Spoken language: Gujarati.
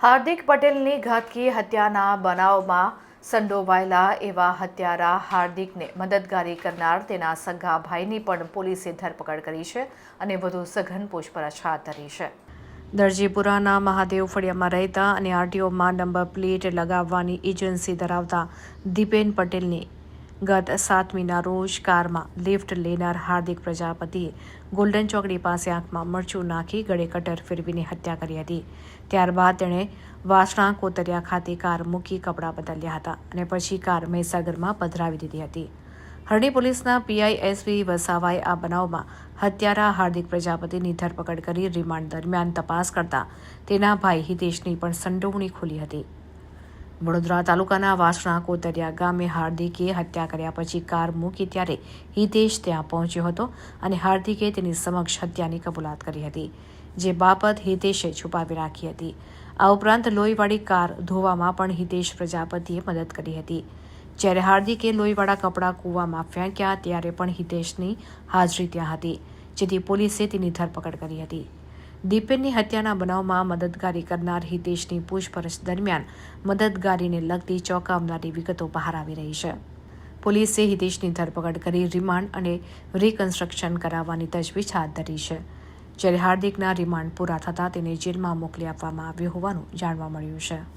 હાર્દિક પટેલની ઘાતકી હત્યાના બનાવમાં સંડોવાયેલા એવા હત્યારા હાર્દિકને મદદગારી કરનાર તેના સગા ભાઈની પણ પોલીસે ધરપકડ કરી છે અને વધુ સઘન પૂછપરછ હાથ ધરી છે. દરજીપુરાના મહાદેવ ફળિયામાં રહેતા અને આરટીઓમાં નંબર પ્લેટ લગાવવાની એજન્સી ધરાવતા દીપેન પટેલની ગત સાતમીના રોજ કારમાં લિફ્ટ લેનાર હાર્દિક પ્રજાપતિએ ગોલ્ડન ચોકડી પાસે આંખમાં મરચું નાખી ગળે કટર ફેરવીને હત્યા કરી હતી. ત્યારબાદ તેણે વાસણા કોતરિયા ખાતે કાર મૂકી કપડાં બદલ્યા હતા અને પછી કાર મહીસાગરમાં પધરાવી દીધી હતી. હરણી પોલીસના પીઆઈ વસાવાએ આ બનાવમાં હત્યારા હાર્દિક પ્રજાપતિની ધરપકડ કરી રિમાન્ડ દરમિયાન તપાસ કરતા તેના ભાઈ હિતેશની પણ સંડોવણી ખુલી હતી. વડોદરા તાલુકાના વાસણા કોતરિયા ગામે હાર્દિકે હત્યા કર્યા પછી કાર મૂકી ત્યારે હિતેશ ત્યાં પહોંચ્યો હતો અને હાર્દિકે તેની સમક્ષ હત્યાની કબૂલાત કરી હતી, જે બાબત હિતેશે છુપાવી રાખી હતી. આ ઉપરાંત લોહીવાળી કાર ધોવામાં પણ હિતેશ પ્રજાપતિએ મદદ કરી હતી. જ્યારે હાર્દિકે લોહીવાળા કપડાં કૂવામાં ફેંક્યા ત્યારે પણ હિતેશની હાજરી ત્યાં હતી, જેથી પોલીસે તેની ધરપકડ કરી હતી. દીપેનની હત્યાના બનાવમાં મદદગારી કરનાર હિતેશની પૂછપરછ દરમિયાન મદદગારીને લગતી ચોંકાવનારી વિગતો બહાર આવી રહી છે. પોલીસે હિતેશની ધરપકડ કરી રિમાન્ડ અને રિકન્સ્ટ્રક્શન કરાવવાની તજવીજ હાથ ધરી છે. જ્યારે હાર્દિકના રિમાન્ડ પૂરા થતાં તેને જેલમાં મોકલી આપવામાં આવ્યો હોવાનું જાણવા મળ્યું છે.